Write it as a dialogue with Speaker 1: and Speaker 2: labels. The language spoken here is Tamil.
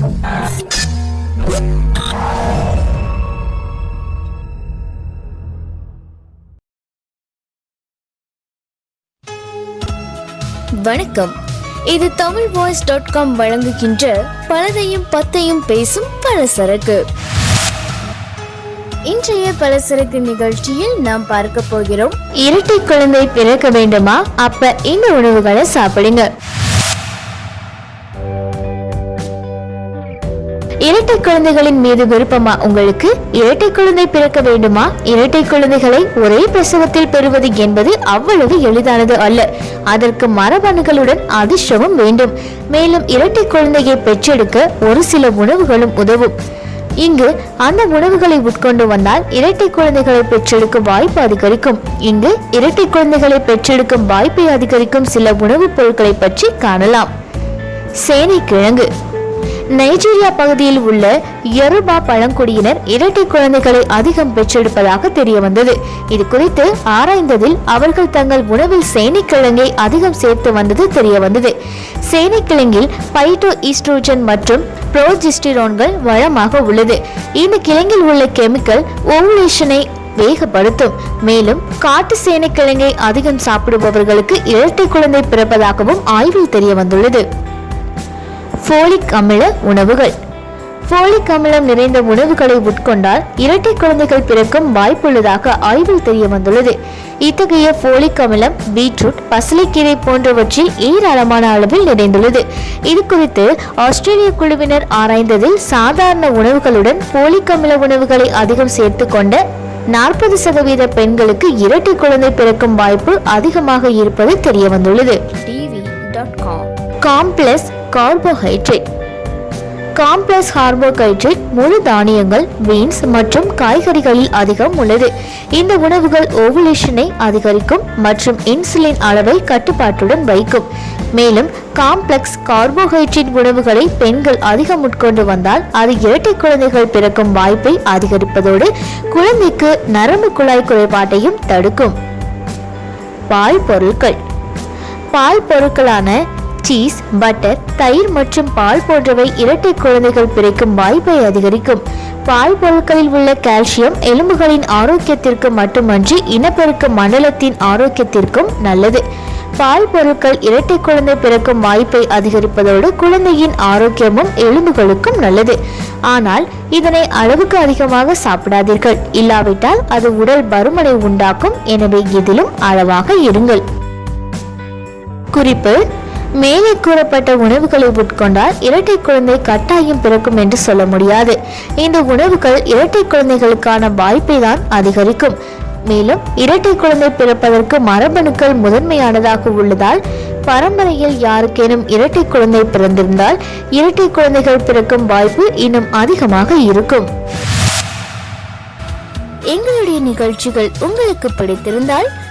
Speaker 1: வணக்கம். இது தமிழ் வாய்ஸ் டாட் காம் வழங்குகின்ற பலதையும் பத்தையும் பேசும் பலசரக்கு. இன்றைய பலசரக்கு நிகழ்ச்சியில் நாம் பார்க்க போகிறோம் இரட்டை குழந்தை பிறக்க வேண்டுமா? அப்ப இந்த உணவுகளை சாப்பிடுங்க. இரட்டை குழந்தைகளின் மீது விருப்பமா உங்களுக்கு இரட்டை குழந்தை பிறக்க வேண்டுமா? இரட்டை குழந்தைகளை ஒரே பிரசவத்தில் பெறுவது என்பது அவ்வளவு எளிதானது அல்ல. அதற்கு மரபணுகளுடன் அதிர்ஷ்டமும் வேண்டும். மேலும் இரட்டை குழந்தையை பெற்றெடுக்க ஒரு சில உணவுகளும் உதவும். இங்கு அந்த உணவுகளை உட்கொண்டு வந்தால் இரட்டை குழந்தைகளை பெற்றெடுக்கும் வாய்ப்பு அதிகரிக்கும். இங்கு இரட்டை குழந்தைகளை பெற்றெடுக்கும் வாய்ப்பை அதிகரிக்கும் சில உணவுப் பொருட்களை பற்றி காணலாம். சேனைக்கிழங்கு. நைஜீரியா பகுதியில் உள்ள யருபா பழங்குடியினர் இரட்டை குழந்தைகளை அதிகம் பெற்றெடுப்பதாக தெரிய வந்தது இது குறித்து ஆராய்ந்ததில் அவர்கள் தங்கள் உணவில் சேனைக்கிழங்கை அதிகம் சேர்த்து வந்தது தெரிய வந்தது சேனைக்கிழங்கில் பைட்டோ ஈஸ்ட்ரோஜன் மற்றும் புரோஜிஸ்டிரோன்கள் வளமாக உள்ளது. இந்த கிழங்கில் உள்ள கெமிக்கல் ஓவுலேஷனை வேகப்படுத்தும். மேலும் காட்டு சேனைக்கிழங்கை அதிகம் சாப்பிடுபவர்களுக்கு இரட்டை குழந்தை பிறப்பதாகவும் ஆய்வில் தெரிய வந்துள்ளது ஃபோலிக் அமில உணவுகள். ஃபோலிக் அமிலம் நிறைந்த உணவுகளை உட்கொண்டால் இரட்டை குழந்தைகள் பிறக்கும் வாய்ப்புள்ளதாக ஆய்வில் தெரிய வந்துள்ளது இத்தகைய ஃபோலிக் அமிலம் பீட்ரூட் பசலைக்கீரை போன்றவற்றில் ஏராளமான அளவில் நிறைந்துள்ளது. இது குறித்து ஆஸ்திரேலிய குழுவினர் ஆராய்ந்ததில் சாதாரண உணவுகளுடன் ஃபோலிக் அமில உணவுகளை அதிகம் சேர்த்து கொண்ட நாற்பது சதவீத பெண்களுக்கு இரட்டை குழந்தை பிறக்கும் வாய்ப்பு அதிகமாக இருப்பது தெரிய வந்துள்ளது காம்ப்ளெக்ஸ் கார்போஹைட்ரேட். காம்ப்ளெக்ஸ் கார்போஹைட்ரேட் முழு தானியங்கள் பீன்ஸ் மற்றும் காய்கறிகளில் அதிகம் உள்ளது. இந்த உணவுகள் ஓவுலேஷனை அதிகரிக்கும் மற்றும் இன்சுலின் அளவை கட்டுப்பாட்டுடன் வைக்கும். மேலும் காம்ப்ளெக்ஸ் கார்போஹைட்ரேட் உணவுகளை பெண்கள் அதிகம் உட்கொண்டு வந்தால் அது இரட்டை குழந்தைகள் பிறக்கும் வாய்ப்பை அதிகரிப்பதோடு குழந்தைக்கு நரம்பு குழாய் குறைபாட்டையும் தடுக்கும். பால் பொருட்கள். பால் பொருட்களான சீஸ் பட்டர் தயிர் மற்றும் பால் போன்றவை இரட்டை குழந்தைகள் பிறக்கும் வாய்ப்பை அதிகரிக்கும். பால் பொருட்களில் உள்ள கால்சியம் எலும்புகளின் ஆரோக்கியத்திற்கு மட்டுமன்றி இனப்பெருக்க மண்டலத்தின் ஆரோக்கியத்திற்கும் நல்லது. பால் பொருட்கள் இரட்டை குழந்தை பிறக்கும் வாய்ப்பை அதிகரிப்பதோடு குழந்தையின் ஆரோக்கியமும் எலும்புகளுக்கும் நல்லது. ஆனால் இதனை அளவுக்கு அதிகமாக சாப்பிடாதீர்கள். இல்லாவிட்டால் அது உடல் பருமனை உண்டாக்கும். எனவே இதிலும் அளவாக இருங்கள். குறிப்பு மேலே கூறப்பட்ட உணவுகளை உட்கொண்டால் இரட்டை குழந்தை கட்டாயம் பிறக்கும் என்று சொல்ல முடியாது. இந்த உணவுகள் இரட்டை குழந்தைகளுக்கான வாய்ப்பை தான் அதிகரிக்கும். மேலும் இரட்டை குழந்தை பிறப்பதற்கு மரபணுக்கள் முதன்மையானதாக உள்ளதால் பரம்பரையில் யாருக்கேனும் இரட்டை குழந்தை பிறந்திருந்தால் இரட்டை குழந்தைகள் பிறக்கும் வாய்ப்பு இன்னும் அதிகமாக இருக்கும். எங்களுடைய நிகழ்ச்சிகள் உங்களுக்கு பிடித்திருந்தால்